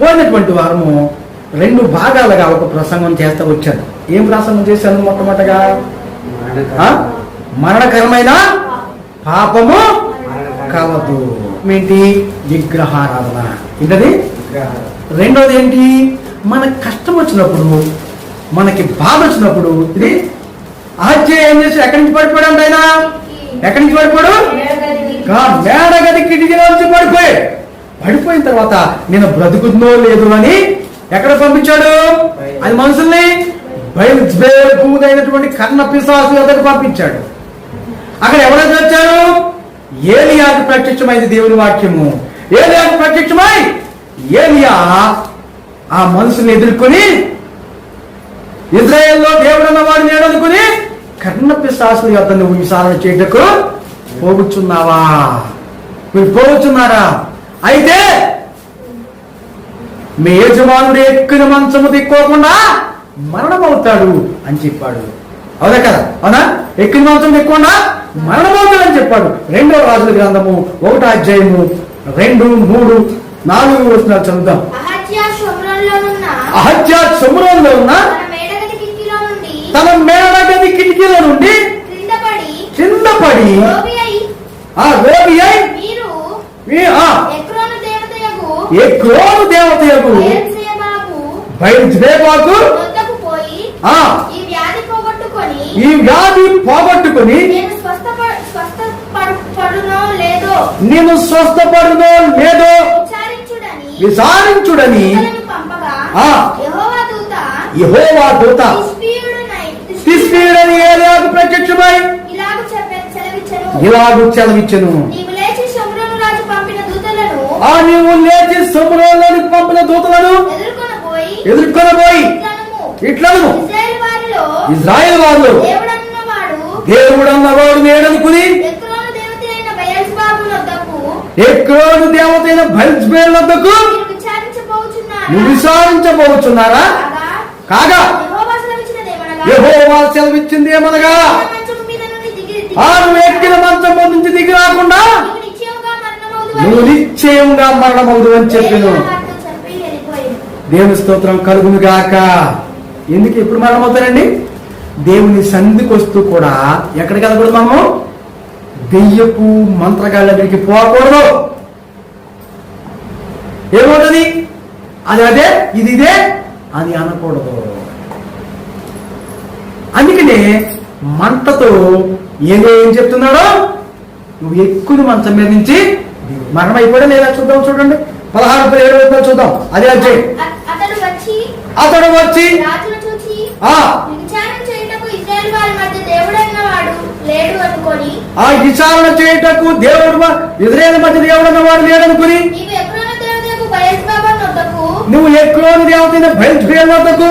పోయినటువంటి వారము రెండు భాగాలుగా ఒక ప్రసంగం చేస్తూ వచ్చాడు ఏం ప్రసంగం చేశాను మొట్టమొదటగా? మరణకరమైన పాపము కలదు ఏంటి? విగ్రహారాధన. ఏంటది? రెండోది ఏంటి? మనకు కష్టం వచ్చినప్పుడు మనకి బాధ వచ్చినప్పుడు ఇది ఆశ్చర్య ఏం చేసి ఎక్కడి నుంచి పడిపోయాడు ఆయన ఎక్కడి నుంచి పడిపోయాడు? గా మేడగది కిటికీలో నుంచి పడిపోయాడు పడిపోయిన తర్వాత నేను బ్రతుకుతుందో లేదు అని ఎక్కడ పంపించాడు? అది మనుషుల్ని బయలుదేరుకుదైనటువంటి కర్ణ పిశాసు ఎదురు పంపించాడు. అక్కడ ఎవరైతే వచ్చారు? ఏలియాకి ప్రత్యక్షమైంది దేవుని వాక్యము. ఏలియాకి ప్రత్యక్షమై ఏలియా ఆ మనుషుల్ని ఎదుర్కొని ఇజ్రాయెల్లో దేవుడు అన్న వాడిని ఏడనుకుని కర్ణ పిశాసుల యొక్క నువ్వు విచారణ చేయటకు పోగుచున్నావా? మీరు పోగుచున్నారా? అయితే మీ యజమానుడు ఎక్కిన మంచము దిక్కోకుండా మరణమవుతాడు అని చెప్పాడు. అవునా కదా? అవునా? ఎక్కిన మంచం దిక్కుండా మరణమవుతాడు అని చెప్పాడు. రెండో రాజుల గ్రంథము ఒకటో అధ్యాయము రెండు మూడు నాలుగు చదువుదాం. అహజ్య శుభ్రంలోనున్న అహత్య సముద్రంలో ఉన్న తన మేడగది కిటికీలో నుండి తన మేడగది కిటికీల నుండి కింద పడి ఆ రోగి అయి మీరు మీ- ఆ ఎక్రోను దేవతయగు ఏ క్రోను వద్దకు పోయి ఆ. ఈ వ్యాధి పోగొట్టుకొని నేను స్వస్థపడునో లేదో విచారించుడని. యెహోవా దూత తిస్పీడని ఏలియాకు ప్రత్యక్షమై ఇలాగు దూతలను ఆ నీవు లేచి సముద్రంలోనికి పంపిన దూతలను ఎదుర్కొని పోయి ఎదుర్కొని పోయి ఇట్లనము ఇట్లను ఇజ్రాయెల్ వాళ్ళు దేవుడు అన్నవాడు నేడనుకుని ఎక్రోను దేవత అయిన బయల్స్బేల్ వద్దకు విచారించబోచున్నారా? కాగా యెహోవా సెలవిచ్చింది ఏమనగా? ఆరు ఎక్కిన మంచం నుంచి దిగి రాకుండా నీవు నిశ్చయముగా మరణమవుదువని నువ్వు నిశ్చయంగా మరణమవుదు అని చెప్పాను. దేవుని స్తోత్రం కలుగును గాక ఎందుకు ఎప్పుడు మరణమవుతారండి? దేవుని సంధికి వస్తూ కూడా ఎక్కడికి వెళ్ళకూడదు మనము? దెయ్యపు మంత్రగాళ్ళ దగ్గరికి పోకూడదు. ఏమవుతుంది? అది అదే ఇది ఇదే అని అనకూడదు. అందుకనే మంటతో ఏదో ఏం చెప్తున్నాడో? నువ్వు ఎక్కువ మంచం మీద నుంచి మరణం అయిపోయా లేదా చూద్దాం చూడండి. పదహారు పదిహేడు వరకు చూద్దాం. అదే అధ్యాయం అ- అతడు వచ్చి ఆ. విచారణ చేయుటకు దేవుడు ఇజ్రాయేల్ మధ్య దేవుడు అన్నవాడు లేడనుకుని నువ్వు ఎక్కువని దేవతైన వద్దకు.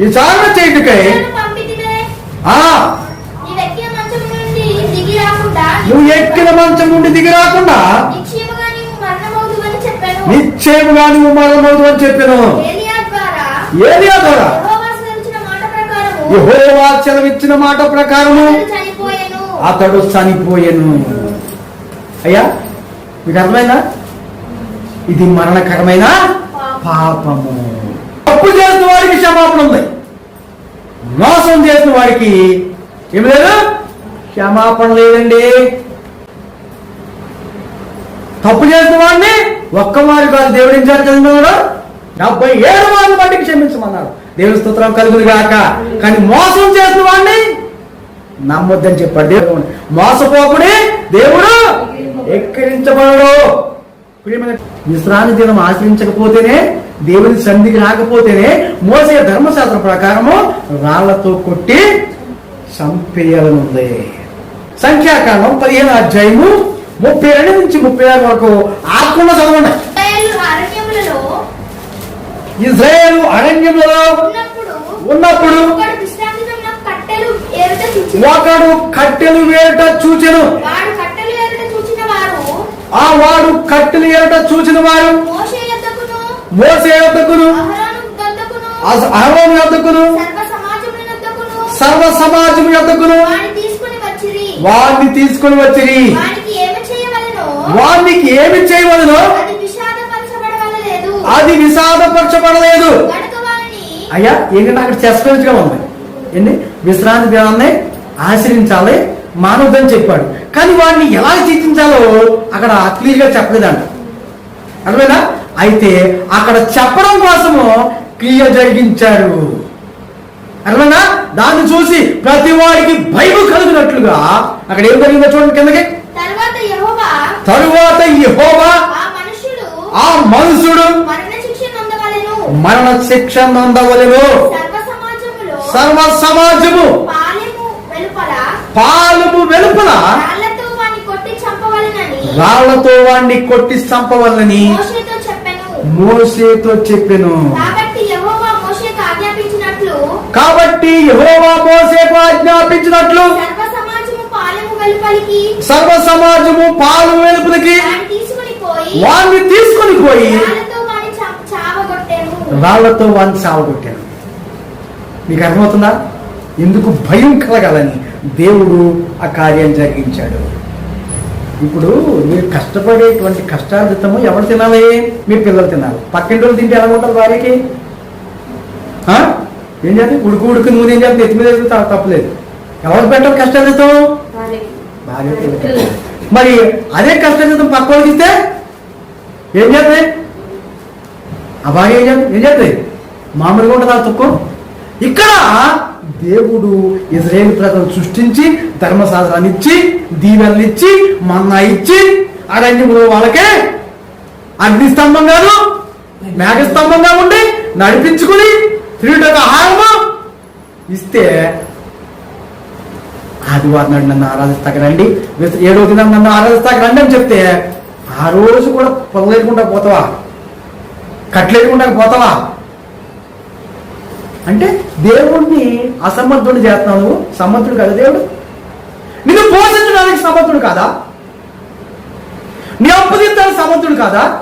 విచారణ చేయుటకై ఆ నీవు ఎక్కిన మంచం నుండి దిగి రాకుండా నువ్వు ఎక్కిన మంచం నుండి దిగి రాకుండా నిశ్చయముగా నువ్వు మరణమవుదు అని చెప్పాను. ఏలియా ద్వారా యెహోవా సెలవిచ్చిన మాట ప్రకారము అతడు చనిపోయెను. అతడు చనిపోయెను. అయ్యా మీకు అర్థమైందా? ఇది మరణకరమైన పాపము. తప్పు చేసిన వాడికి క్షమాపణ ఉంది. మోసం చేసిన వాడికి ఏమి లేదు? క్షమాపణ లేదండి. తప్పు చేసిన వాడిని ఒక్క వారి కాదు దేవుడు ఏం చేస్తున్నాడు డెబ్బై ఏడు వారిని బట్టి క్షమించమన్నాడు. దేవుని స్తోత్రం కలుగును గాక. కానీ మోసం చేసిన వాడిని నమ్మొద్దని చెప్పాడు దేవుడు. మోసపోకుడి దేవుడు ఎక్కిరించబడడు. విశ్రాంతి దినం ఆశ్రయించకపోతేనే దేవుని సంధికి రాకపోతేనే మోసే ధర్మశాస్త్ర ప్రకారము రాళ్ళతో కొట్టి చంపేయాలనుంది. సంఖ్యాకాండం పదిహేను అధ్యాయము ముప్పై రెండు నుంచి ముప్పై ఆరు వరకు ఆత్మ చదవండి. అరణ్యములలో ఇజ్రాయేలు అరణ్యంలో ఉన్నప్పుడు ఒకడు కట్టెలు ఏరుట వేట చూచెను. ఏరుట ఆ వాడు కట్టెలు ఏట చూచిన వారు మోసే యొద్దకును అహరోను యొద్దకును సర్వ సమాజం యొద్దకును వాడిని తీసుకుని వచ్చిరి. వానికి ఏమి చేయవలెనో? అది విషాదపరచబడలేదు. అయ్యా ఏంటంటే అక్కడ సస్పెన్స్గా ఉంది. ఏంటి విశ్రాంతి దినాన్ని ఆశ్రయించాలి మానవద్దని చెప్పాడు. కానీ వాడిని ఎలా చిత్తించాలో అక్కడ క్లియర్గా చెప్పలేదంట. అర్థమైనా అయితే అక్కడ చెప్పడం కోసము క్రియ జరిగించాడు. అర్థమైనా? దాన్ని చూసి ప్రతి వాడికి భయం కలిగినట్లుగా అక్కడ ఏం జరిగిందో చూడండి కిందకి. తర్వాత యెహోవా ఆ మనుషుడు మరణ శిక్ష నందవలెను సర్వ సమాజము పాలెము వెలుపల రాళ్ళతో వాణ్ణి కొట్టి చెప్పెను. మోసేతో చెప్పెను కాబట్టి యెహోవా మోషేకు ఆజ్ఞాపించినట్లు కాబట్టి యెహోవా మోసేకు ఆజ్ఞాపించినట్లు సర్వ సమాజము పాలు వెలుపులకి వాని తీసుకుని పోయి వాణ్ణి తీసుకొని పోయి రాళ్ళతో చం- చావగొట్టెను. మీకు అర్థమవుతుందా? ఎందుకు భయం కలగాలని దేవుడు ఆ కార్యం జరిగించాడు. ఇప్పుడు మీరు కష్టపడేటువంటి కష్టార్జితము ఎవరు తినాలి? మీ పిల్లలు తినాలి. పక్కింటి వాళ్ళు తింటే ఎలా ఉంటుంది భార్యకి ఆ? ఏం చేయాలి ఉడుకు ఉడుకు నూనె ఏం చేయాలి నెత్తి మీద తప్పలేదు. ఎవరు పెట్టాలి భార్య. పిల్లలకి. మరి అదే కష్టార్జితం పక్క వాళ్ళకి ఇస్తే ఏం చేస్తుంది ఆ భార్య ఏం చేస్తుంది ఏం చేస్తుంది మామూలుగా ఉంటుంది ఆ తుక్కు ఇక్కడ దేవుడు ఇజ్రాయేల్ ప్రజలు సృష్టించి ధర్మశాస్త్రాన్ని ఇచ్చి దీవెనలు ఇచ్చి మన్నా ఇచ్చి అరణ్యములో వాళ్ళకే అగ్ని స్తంభంగాను మేఘ స్తంభంగా ఉండి నడిపించుకుని తిరుగుటకు ఆహారము ఇస్తే ఆదివారం నాడు నన్ను ఆరాధిస్తాక రండి. ఏడో దినం నన్ను ఆరాధిస్తాక రండి అని చెప్తే ఆ రోజు కూడా పొగలేకుండా పోతావా? కట్లేకుండా పోతావా? అంటే దేవుణ్ణి అసమర్థుడు చేస్తున్నావు నువ్వు. సమర్థుడు కదా దేవుడు? నిన్ను పోషించడానికి సమర్థుడు కాదా? నీ అప్పు తీర్చడానికి సమర్థుడు కాదా?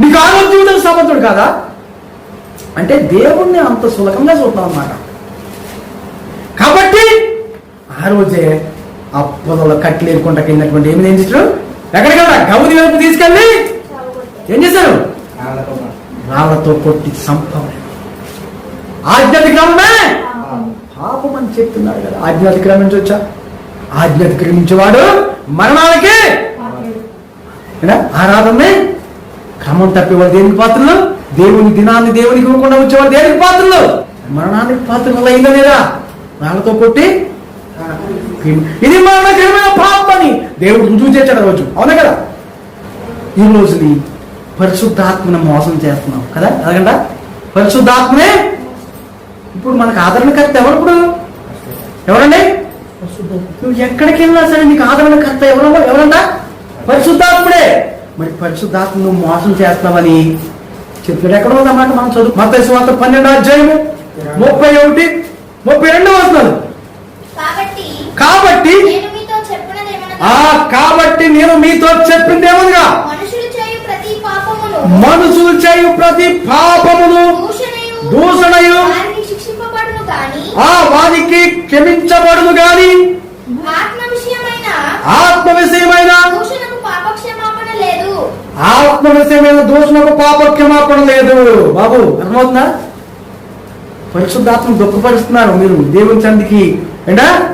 నీకు ఆరోగ్యం సమర్థుడు కాదా? అంటే దేవుణ్ణి అంత సులభంగా చూస్తున్నాం అన్నమాట కాబట్టి ఆ రోజే ఆ పొదలో కట్లేరుకుంటా కిందటువంటి ఏమి ఏం చేశారు? ఎక్కడికల్లా గౌరి వైపు తీసుకెళ్ళి ఏం చేశారు? రాళ్ళతో కొట్టి సంపవ ఆజ్ఞాతిక్రమమే? పాపం అని చెప్తున్నాడు కదా. ఆజ్ఞాతిక్రమించి వచ్చా? ఆజ్ఞాతిక్రమించేవాడు మరణాలకి? ఆరాధనే క్రమం తప్పేవాడు దేనికి పాత్రలు? దేవుని దినాన్ని దేవునికి ఇవ్వకుండా వచ్చేవారు దేనికి పాత్రలు. మరణానికి పాత్రలు అయిందా లేదా? రాళ్ళతో కొట్టి ఇది మరణకరమైన పాపని అని దేవుడు రుజువు చేశాడు రోజు. అవునా కదా? ఈ రోజుని పరిశుద్ధాత్మను మోసం చేస్తున్నాం కదా? ఎలాగంట? పరిశుద్ధాత్మనే ఇప్పుడు మనకు ఆదరణకర్త ఎవరు ఇప్పుడు? ఎవరండి? నువ్వు ఎక్కడికి వెళ్ళినా సరే నీకు ఆదరణకర్త ఎవరు? ఎవరంట? పరిశుద్ధాత్ముడే మరి పరిశుద్ధాత్మ నువ్వు మోసం చేస్తున్నావని చెప్పాడు ఎక్కడ ఉందన్నమాట మనం చదువు మత స్వాత పన్నెండు అధ్యాయము ముప్పై ఒకటి ముప్పై రెండు వస్తున్నాను కాబట్టి ఆ కాబట్టి నేను మీతో చెప్పిందేమనగా మనుషులు చేయు ప్రతి పాపమును మనుషులు చేయు ప్రతి పాపమును దూషణయు ఆ వారికి క్షమించబడును గాని ఆత్మ విషయమైన ఆత్మ విషయమైన దూషణకు పాపక్షమాపణ లేదు. లేదు బాబు అర్థమవుతుందా? పరిశుద్ధాత్మ దుఃఖపరుస్తున్నారు మీరు. దేవుని చందికి ఏంటా?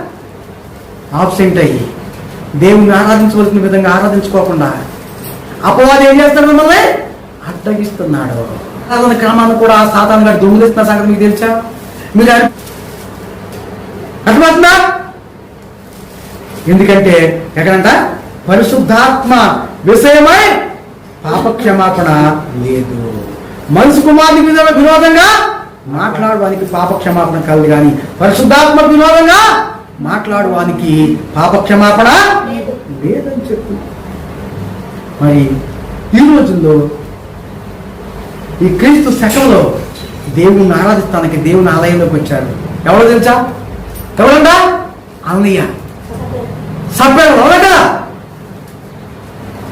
ఆబ్సెంట్ అయ్యి. దేవుని ఆరాధించవలసిన విధంగా ఆరాధించుకోకుండా అపవాది ఏం చేస్తాడు మిమ్మల్ని? అడ్డగిస్తున్నాడు. ఆరాధన క్రమాన్ని కూడా ఆ సాతాను గారు దొంగిలిస్తున్న సంగతి మీకు తెలుసా? మీరు అర్థమవుతుందా? ఎందుకంటే ఎక్కడంట? పరిశుద్ధాత్మ విషయమై పాపక్షమాపణ లేదు. మనసు కుమారునికి విధ- విరోధంగా మాట్లాడడానికి పాపక్షమాపణ కలదు కానీ పరిశుద్ధాత్మ విరోధంగా మాట్లాడడానికి పాపక్షమాపణ లేదు. లేదని చెప్పు. మరి ఈ రోజుల్లో ఈ క్రీస్తు శకంలో దేవుణ్ణి ఆరాధిస్తానికి దేవుని ఆలయంలోకి వచ్చారు. ఎవరు తెలుసా? ఎవరంటా? అన్నయ్య. సభ్యులు అవునా కదా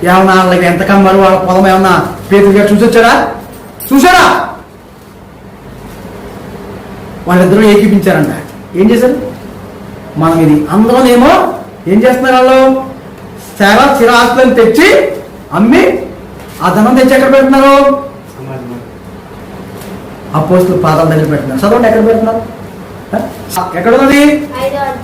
ఏమన్నా వాళ్ళకి ఎంత కమ్మారు వాళ్ళ పొలం ఏమన్నా పేతులు గారు చూసొచ్చారా? చూసారా? వాళ్ళిద్దరూ ఏకీపించారంట. ఏం చేశారు? మనం ఇది అందులోనేమో ఏం చేస్తున్నారు వాళ్ళు? స్థిర స్థిరాస్తులను తెచ్చి అమ్మి ఆ ధనం తెచ్చి ఎక్కడ పెడుతున్నారు? అపోస్తులు పాదాల దగ్గర పెడుతున్నారు. చదవండి ఎక్కడ పెడుతున్నారు? ఎక్కడ ఉన్నది?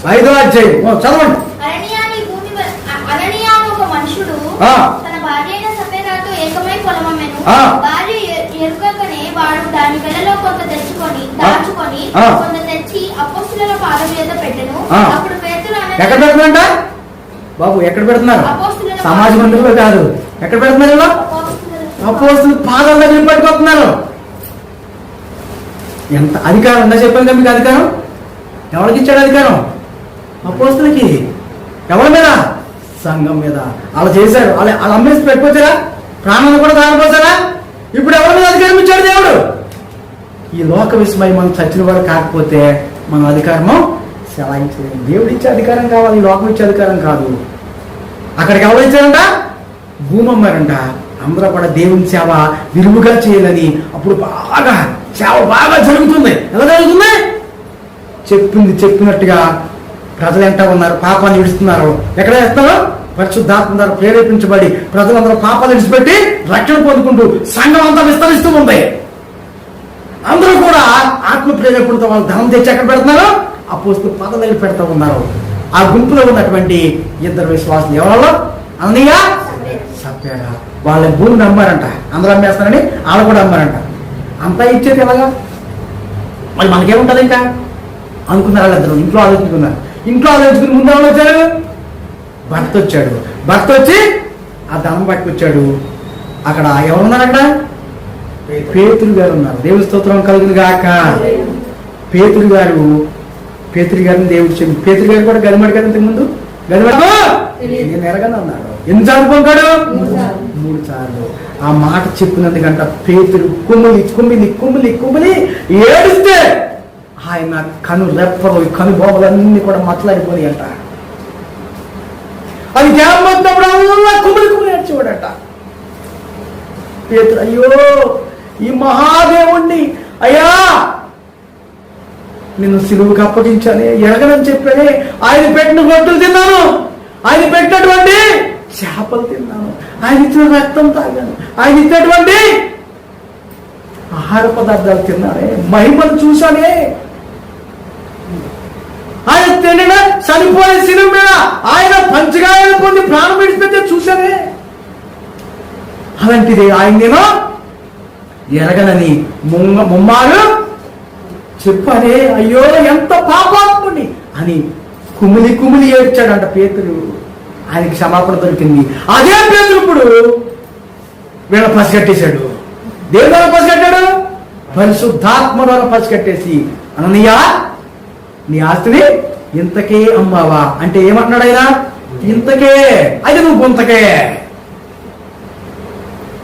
ఐదో అధ్యాయం. చదవండి అననీయ అనే భూమి వ- అ- అననీయ అనే ఒక మనుషుడు ఆ. తన భార్య అయిన సఫేరాతో ఏకమై పొలమమ్మెను ఆ. భార్య ఎ- ఎరుగకనే వాడు దాని వెలలో కొంత తెచ్చుకొని దాచుకొని. కొంత తెచ్చి అపోస్తుల పాదం మీద పెట్టెను. ఆ. అప్పుడు పేతురు అననీయ- ఎక్కడ పెడుతున్నారంట? బాబు ఎక్కడ పెడుతున్నారు? సమాజ మందిరంలో కాదు. ఎక్కడ పెడుతున్నారు? అపోస్తుల- అపోస్తులు పాదాల దగ్గర పట్టుకొస్తున్నారు ఎంత అధికారం ఉందా చెప్పాను కదా మీకు అధికారం? ఎవరికి ఇచ్చాడు అధికారం? అపోస్తులకి. ఎవరి మీద? సంఘం మీద. అలా చేశారు. అలా అలా అమ్మేసి పెట్టుకోవచ్చారా ప్రాణాలు కూడా దానిపోతారా ఇప్పుడు ఎవరి మీద అధికారం ఇచ్చాడు దేవుడు? ఈ లోక విస్మయం మనం చచ్చిన వాడు కాకపోతే మన అధికారము సెలాయించలేము దేవుడు ఇచ్చే అధికారం కావాలి ఈ లోకం ఇచ్చే అధికారం కాదు. అక్కడికి ఎవరు ఇచ్చారంట భూమి అమ్మారంట. అందరూ కూడా దేవుని సేవ విలువగా చేయాలని అప్పుడు బాగా సేవ బాగా జరుగుతుంది. ఎలా జరుగుతుంది? చెప్పింది చెప్పినట్టుగా ప్రజలు ఎంత ఉన్నారు? పాపాన్ని విడుస్తున్నారు ఎక్కడ వేస్తారో పరిశుద్ధాత్మ ద్వారా ప్రేరేపించబడి ప్రజలందరూ పాపాలు విడిచిపెట్టి రక్షణ పొందుకుంటూ సంఘం అంతా విస్తరిస్తూ ఉంది. అందరూ కూడా ఆత్మ ప్రేరేపణతో వాళ్ళు ధనం తెచ్చి ఎక్కడ పెడుతున్నారు? ఆ పోస్తు పదవి దగ్గర పెడతా ఉన్నారు. ఆ గుంపులో ఉన్నటువంటి ఇద్దరు విశ్వాసులు ఎవరో? అన్నయ్య సత్యాగా వాళ్ళ భూమిని అమ్మారంట. అందరూ అమ్మేస్తారని వాళ్ళు కూడా అమ్మారంట. అంతా ఇచ్చేది ఎలాగా? మరి మనకేముంటుంది ఇంకా? అనుకున్నారు వాళ్ళిద్దరు. ఇంట్లో ఆలోచించుకున్నారు. ఇంట్లో ఆలోచించుకుని ముందు ఎవరు వచ్చారు? భర్త వచ్చాడు. భర్త వచ్చి ఆ ధనం పట్టుకొచ్చాడు అక్కడ ఎవరున్నారు అక్కడ పేతురు గారు ఉన్నారు. దేవుని స్తోత్రం కలుగును గాక. పేతురు గారు పేతురు గారిని దేవుడు చెప్పి పేతురు గారు కూడా గదిమడి కదా ఇంతకు ముందు? గదిమడి నేను ఎరగను అన్నాడు ఎన్ని సార్లు పొందాడు? మూడు సార్లు. ఆ మాట చెప్పినందుకంట పేతురు కుమ్మిలి కుమ్మిలి కుమ్మిలి కుమ్మిలి ఏడిస్తే ఆయన కను రెప్పలు కను బొమ్మలన్నీ కూడా మచ్చలాడిపోయి అంట అది జ్ఞానం వచ్చినప్పుడు కుమిలి ఏడ్చేవాడట. అయ్యో ఈ మహాదేవుణ్ణి అయ్యా నిన్ను సిలువుకి అప్పగించానే ఎరగనని చెప్పానే ఆయన పెట్టిన రొట్టెలు తిన్నాను ఆయన పెట్టినటువంటి చేపలు తిన్నాను ఆయన ఇచ్చిన రక్తం తాగాను ఆయన ఇచ్చినటువంటి ఆహార పదార్థాలు తిన్నానే మహిమను చూశానే ఆయన తిండిన చనిపోయే శిలువ మీద ఆయన పంచగాయాలు పొంది ప్రాణం విడిచిపెట్టే చూశానే అలాంటిది ఆయన నేను ఎరగనని ముమ్మ ముమ్మారు చెప్పనే అయ్యో ఎంత పాపాత్ముని అని కుమిలి కుమిలి ఏడ్చాడంట పేతులు. ఆయనకి క్షమాపణ దొరికింది. అదే పేతులు ఇప్పుడు వీళ్ళ పసిగట్టేశాడు దేవుడు పసిగట్టాడు పరిశుద్ధాత్మ ద్వారా పసిగట్టేసి అననీయ నీ ఆస్తిని ఇంతకే అమ్మావా? అంటే ఏమంటున్నాడు ఆయన? ఇంతకే. అయితే నువ్వు గుంతకే.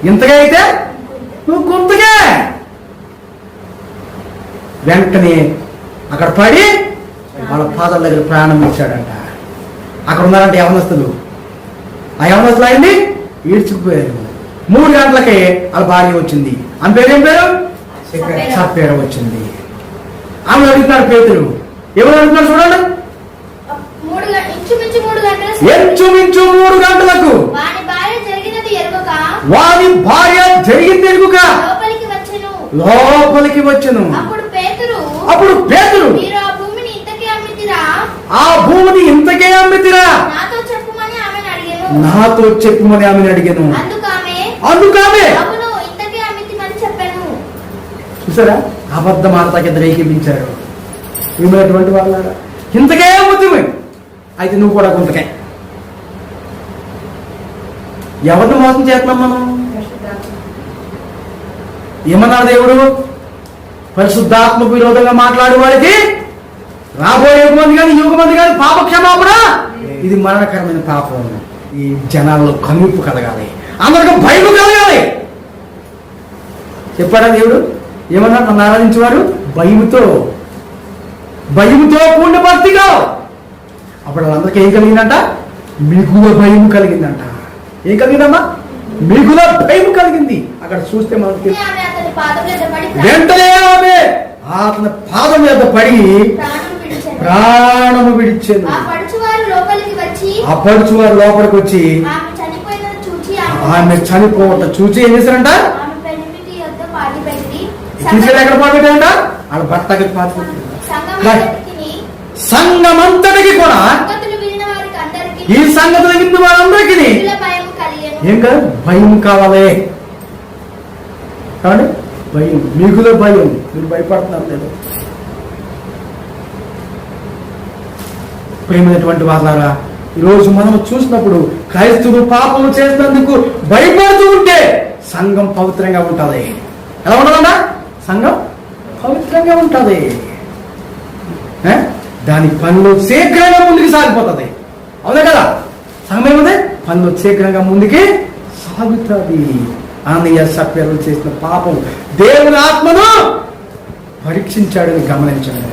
ఇంతకే అయితే నువ్వు గుంతకే. వెంటనే అక్కడ పడి వాళ్ళ పాదాల దగ్గర ప్రాణం ఇచ్చాడంట. అక్కడ ఉన్నారంటే యవనస్తులు. ఆ యవనస్తులు ఆయన్ని ఈడ్చుకుపోయారు. మూడు గంటలకే వాళ్ళ భార్య వచ్చింది. ఆమె పేరు ఏం పేరు. సప్పేర వచ్చింది. ఆమె అడుగుతున్నాడు పేతురు. ఎవరు అడుగుతున్నారు చూడండి? ఇంచుమించు మూడు గంటల ఎంచుమించు మూడు గంటలకు. వారి భార్య జరిగింది ఎరుగుక. లోపలికి వచ్చెను. అప్పుడు పేతురు ఆ భూమిని ఇంతకే అమ్మితిరా? నాతో చెప్పుమని ఆమెను అడిగాను. అందుకామె. చూసారా? అబద్ధ మాట ఇద్దరు ఏకీపించారు విన్నటువంటి వాళ్ళ ఇంతకే అమ్ముతుంది అయితే నువ్వు కూడా కొంతకే. ఎవరిని మోసం చేస్తున్నాం మనం? ఏమన్నాడు దేవుడు? పరిశుద్ధాత్మ విరోధంగా మాట్లాడే వాడికి రాబోయే మంది కానీ యుగ మంది కానీ పాప క్షమాపణ ఇది మరణకరమైన పాపం. ఈ జనాల్లో కనుపు కలగాలి. అందరికీ భయం కలగాలి. చెప్పాడా దేవుడు? ఏమన్నా నన్ను ఆరాధించేవారు? భయముతో భయముతో కూడిన భక్తిగా. అప్పుడు వాళ్ళందరికీ ఏం కలిగిందంట? మిగుల భయం కలిగిందంట. ఏం కలిగిందమ్మా? మిగుల భయం కలిగింది. అక్కడ చూస్తే మనకి వెంటనే ఆమె అతని పాదం మీద పడి ప్రాణము విడిచాను. ఆ పడుచు వారు లోపలికి వచ్చి ఆమె చూచి చనిపోవట చూసి ఏం చేశారంట? తీసుకెళ్ళి ఎక్కడ పాడుపెట్టాడంట వాళ్ళ పాడుపెట్టాడు సంఘమంతటికిని సంఘమంతటికి కూడా ఈ సంగతులు విన్న వారందరికీ ఏం కాదు? భయం కావాలి. కావండి భయం. మిగుల భయం మీరు భయపడుతున్నారు లేదు? ప్రేమైనటువంటి వాళ్ళారా ఈరోజు మనం చూసినప్పుడు క్రైస్తవులు పాపము చేసినందుకు భయపడుతూ ఉంటే సంఘం పవిత్రంగా ఉంటుంది. ఎలా ఉంటుందన్నా? సంఘం పవిత్రంగా ఉంటుంది? దాని పనులు శీఘ్రంగా ముందుకు సాగిపోతుంది. అవునా కదా? సమయం ఏముంది పనులు శీఘ్రంగా ముందుకి సాగుతుంది. ఆనయ్య సభ్యులు చేసిన పాపం దేవుని ఆత్మను పరీక్షించాడని గమనించాడు.